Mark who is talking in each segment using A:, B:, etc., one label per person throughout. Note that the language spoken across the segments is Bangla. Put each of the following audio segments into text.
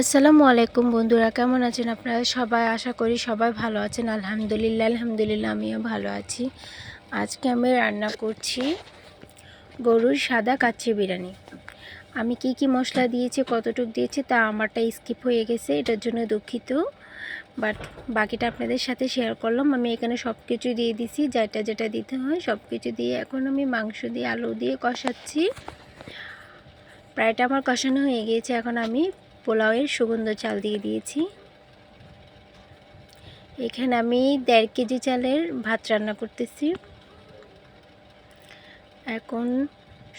A: আসসালামু আলাইকুম বন্ধুরা, কেমন আছেন আপনারা? সবাই আশা করি সবাই ভালো আছেন। আলহামদুলিল্লাহ আলহামদুলিল্লাহ, আমিও ভালো আছি। আজকে আমি রান্না করছি গরুর সাদা কাচ্চি বিরিয়ানি। আমি কি কি মশলা দিয়েছি, কতটুক দিয়েছি তা আমারটা স্কিপ হয়ে গেছে, এটার জন্য দুঃখিত। বাট বাকিটা আপনাদের সাথে শেয়ার করলাম। আমি এখানে সব কিছু দিয়ে দিছি, যেটা যেটা দিতে হয় সব কিছু দিয়ে এখন আমি মাংস দিয়ে, আলু দিয়ে কষাচ্ছি। প্রায়টা আমার কষানো হয়ে গিয়েছে, এখন আমি পোলাওয়ের সুগন্ধ চাল দিয়ে দিয়েছি। এখানে আমি দেড় কেজি চালের ভাত রান্না করতেছি। এখন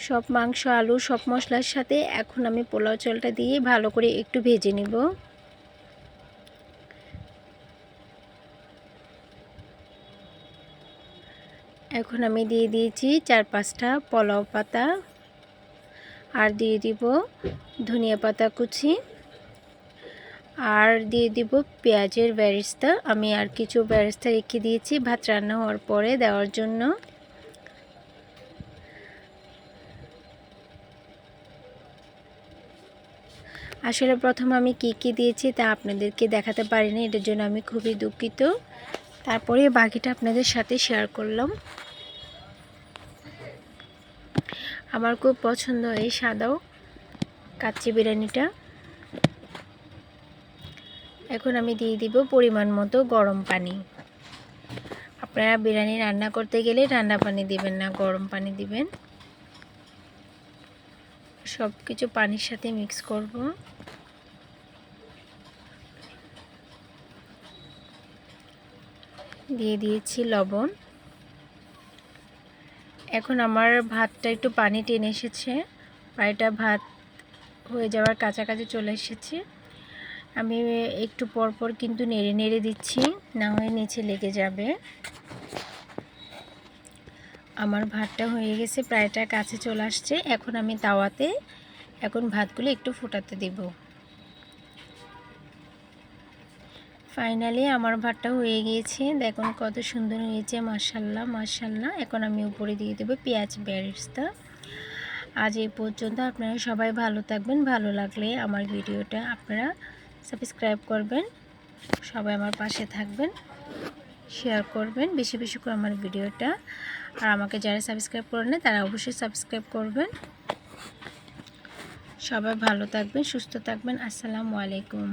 A: সব মাংস, আলু, সব মশলার সাথে এখন আমি পোলাও চালটা দিয়ে ভালো করে একটু ভেজে নিব। এখন আমি দিয়ে দিয়েছি চার পাঁচটা পোলাও পাতা। আর দিয়ে দিব ধনিয়া পাতা কুচি। আর দিয়ে দিব পেঁয়াজের ব্যারিস্তা। আমি আর কিছু ব্যারিস্তা রেখে দিয়েছি, ভাত রান্না হওয়ার পরে দেওয়ার জন্য। আসলে প্রথম আমি কি কি দিয়েছি তা আপনাদেরকে দেখাতে পারিনি, এটার জন্য আমি খুবই দুঃখিত। তারপরে বাকিটা আপনাদের সাথে শেয়ার করলাম। আমার খুব পছন্দ এই সাদাও কাচ্চি বিরিয়ানিটা। এখন আমি দিয়ে দিব পরিমাণ মতো গরম পানি। আপনারা বিরিয়ানি রান্না করতে গেলে ঠান্ডা পানি দিবেন না, গরম পানি দিবেন। সব কিছু পানির সাথে মিক্স করব। দিয়ে দিয়েছি লবণ। এখন আমার ভাতটা একটু পানি টেনে এসেছে। প্রায়টা ভাত হয়ে যাওয়ার কাছাকাছি চলে এসেছে। আমি একটু পরপর কিন্তু নেড়ে নেড়ে দিচ্ছি, না হয়ে নিচে লেগে যাবে। আমার ভাতটা হয়ে গেছে, প্রায়টা কাছে চলে আসছে। এখন আমি তাওয়াতে এখন ভাতগুলো একটু ফোটাতে দেব। ফাইনালি আমার ভাতটা হয়ে গিয়েছে। দেখুন কত সুন্দর হয়েছে মার্শাল্লাহ মার্শাল্লাহ এখন আমি উপরে দিয়ে দেবো পেঁয়াজ বেরেস্তা। আজ এই পর্যন্ত আপনারা সবাই ভালো থাকবেন, ভালো লাগলে আমার ভিডিওটা আপনারা সাবস্ক্রাইব করবেন, সবাই আমার পাশে থাকবেন শেয়ার করবেন, বেশি বেশি করে আমার ভিডিওটা। আর আমাকে যারা সাবস্ক্রাইব করে না তারা অবশ্যই সাবস্ক্রাইব করবেন। সবাই ভালো থাকবেন, সুস্থ থাকবেন, আসসালামু আলাইকুম।